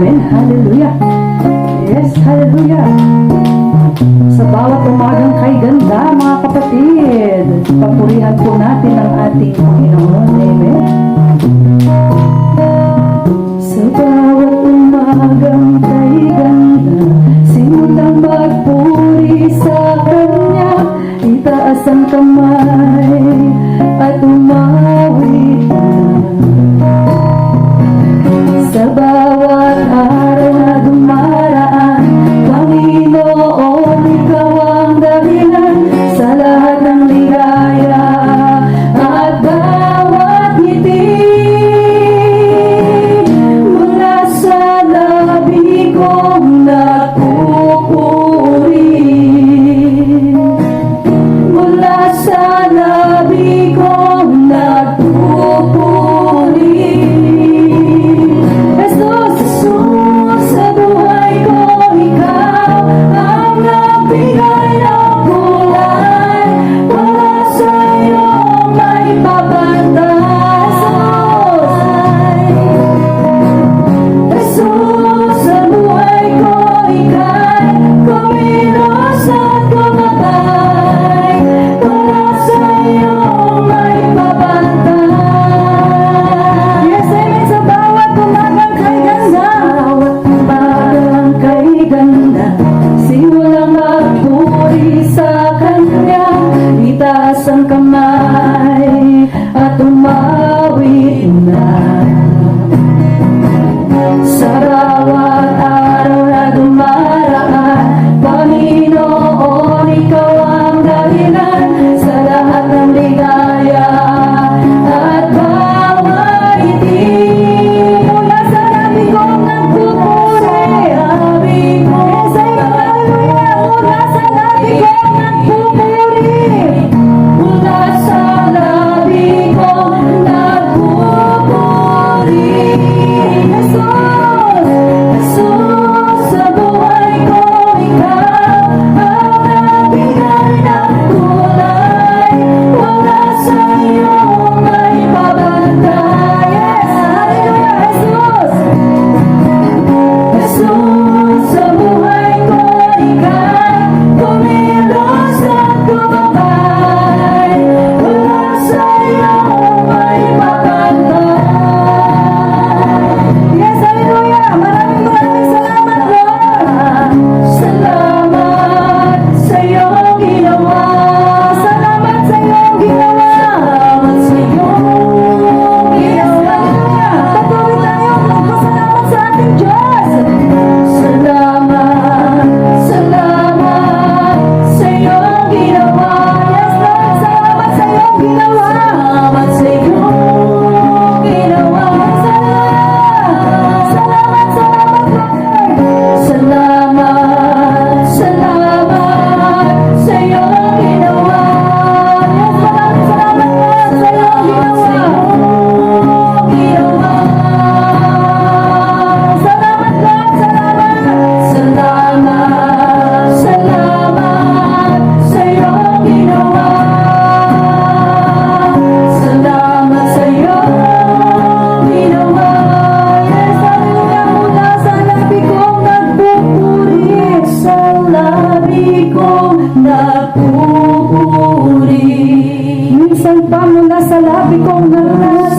Amen. Hallelujah. Yes, hallelujah. Sa bawat umagang kay ganda, mga kapatid, papurihan po natin ang ating Panginoon. Amen. Sa bawat umagang kay ganda, simutang magpuri sa Kanya, itaas ang kamay. labi kong napupuri Minsan pa mula sa labi kong nalas